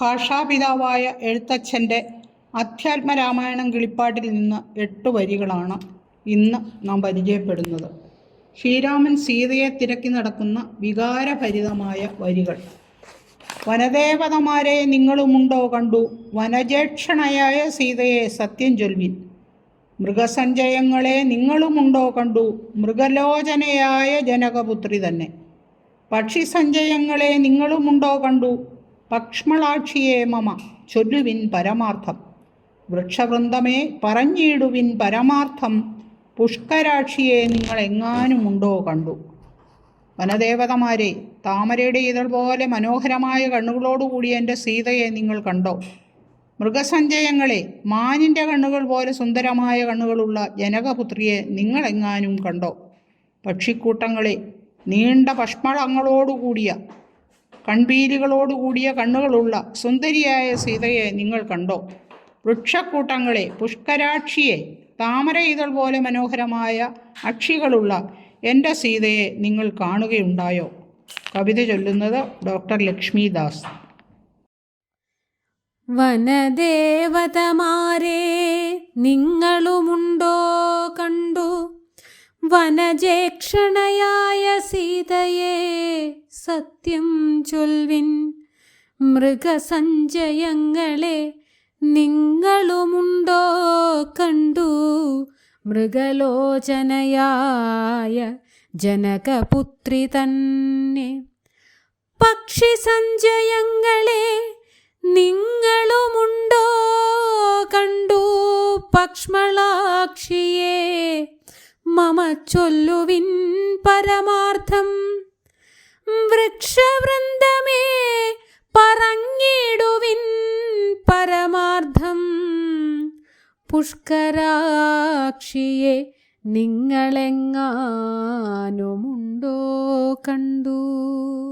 ഭാഷാപിതാവായ എഴുത്തച്ഛന്റെ അധ്യാത്മരാമായണം കിളിപ്പാട്ടിൽ നിന്ന് എട്ട് വരികളാണ് ഇന്ന് നാം പരിചയപ്പെടുന്നത്. ശ്രീരാമൻ സീതയെ തിരക്കി നടക്കുന്ന വികാരഭരിതമായ വരികൾ. വനദേവതമാരെ നിങ്ങളുമുണ്ടോ കണ്ടു? വനജേക്ഷണയായ സീതയെ സത്യം ചൊൽവിൻ മൃഗസഞ്ചയങ്ങളെ നിങ്ങളുമുണ്ടോ കണ്ടു? മൃഗലോചനയായ ജനകപുത്രി തന്നെ. പക്ഷിസഞ്ചയങ്ങളെ നിങ്ങളുമുണ്ടോ കണ്ടു? പക്ഷ്മളാക്ഷിയെ മമ ചൊല്ലുവിൻ പരമാർത്ഥം. വൃക്ഷവൃന്ദമേ പറഞ്ഞിടുവിൻ പരമാർത്ഥം. പുഷ്കരാക്ഷിയെ നിങ്ങൾ എങ്ങാനുമുണ്ടോ കണ്ടു. വനദേവതമാരെ താമരയുടെ ഇതൾ പോലെ മനോഹരമായ കണ്ണുകളോടുകൂടി എന്റെ സീതയെ നിങ്ങൾ കണ്ടോ? മൃഗസഞ്ചയങ്ങളെ മാനിന്റെ കണ്ണുകൾ പോലെ സുന്ദരമായ കണ്ണുകളുള്ള ജനകപുത്രിയെ നിങ്ങളെങ്ങാനും കണ്ടോ? പക്ഷിക്കൂട്ടങ്ങളെ നീണ്ട പഷ്മളങ്ങളോടുകൂടിയ കൺപീലികളോടുകൂടിയ കണ്ണുകളുള്ള സുന്ദരിയായ സീതയെ നിങ്ങൾ കണ്ടോ? വൃക്ഷക്കൂട്ടങ്ങളെ പുഷ്കരാക്ഷിയെ താമര ഇതൾ പോലെ മനോഹരമായ അക്ഷികളുള്ള എന്റെ സീതയെ നിങ്ങൾ കാണുകയുണ്ടായോ? കവിത ചൊല്ലുന്നത് ഡോക്ടർ ലക്ഷ്മിദാസ്. വനദേവതമാരെ നിങ്ങളുമുണ്ടോ? വനജേക്ഷണയായ സീതയെ സത്യം ചൊൽവിൻ മൃഗസഞ്ചയങ്ങളെ നിങ്ങളുമുണ്ടോ കണ്ടു? മൃഗലോചനയായ ജനകപുത്രി തന്നെ. പക്ഷി സഞ്ചയങ്ങളെ നിങ്ങളുമുണ്ടോ കണ്ടു? പക്ഷ്മളാക്ഷിയെ മമ ചൊല്ലുവിൻ പരമാർത്ഥം. വൃക്ഷവൃന്ദമേ പറഞ്ഞിടുവിൻ പരമാർത്ഥം. പുഷ്കരാക്ഷിയെ നിങ്ങളെങ്ങാനുമുണ്ടോ കണ്ടു.